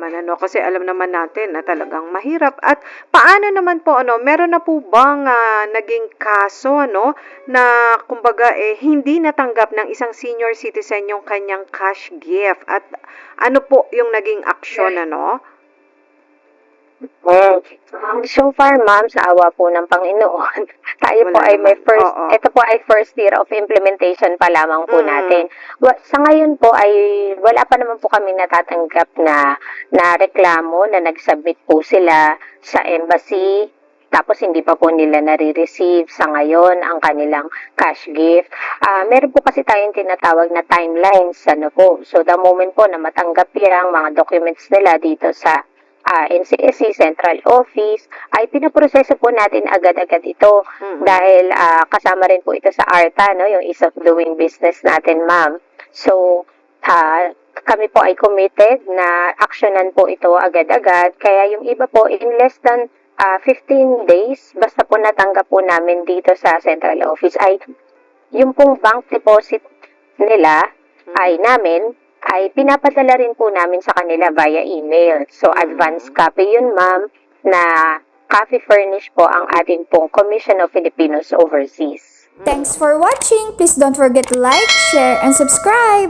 Naman ano? Kasi alam naman natin na talagang mahirap. At paano naman po ano? Meron na po bang ah, naging kaso ano? Na kumbaga eh hindi natanggap ng isang senior citizen yung kanyang cash gift? At ano po yung naging aksyon ano Mm. So far, ma'am, sa awa po ng Panginoon, tayo po Wala ay may naman. first, Oo. ito po ay first year of implementation pa lamang po Mm. natin. Wa- Sa ngayon po ay wala pa naman po kami natatanggap na, na reklamo na nag-submit po sila sa embassy tapos hindi pa po nila nare-receive sa ngayon ang kanilang cash gift. Ah, meron po kasi tayong tinatawag na timelines ano po. So the moment po na matanggap yung mga documents nila dito sa ah, NCSC Central Office ay pinaproseso po natin agad-agad ito Mm. dahil ah, kasama rin po ito sa ARTA no yung ease of doing business natin ma'am. So ah, kami po ay committed na aksyonan po ito agad-agad kaya yung iba po in less than ah, 15 days basta po natanggap po namin dito sa Central Office ay yung pong bank deposit nila ay namin ay pinapadala rin po namin sa kanila via email. So, advance copy yun, ma'am, na copy furnish po ang ating pong Commission of Filipinos Overseas. Thanks for watching! Please don't forget to like, share, and subscribe!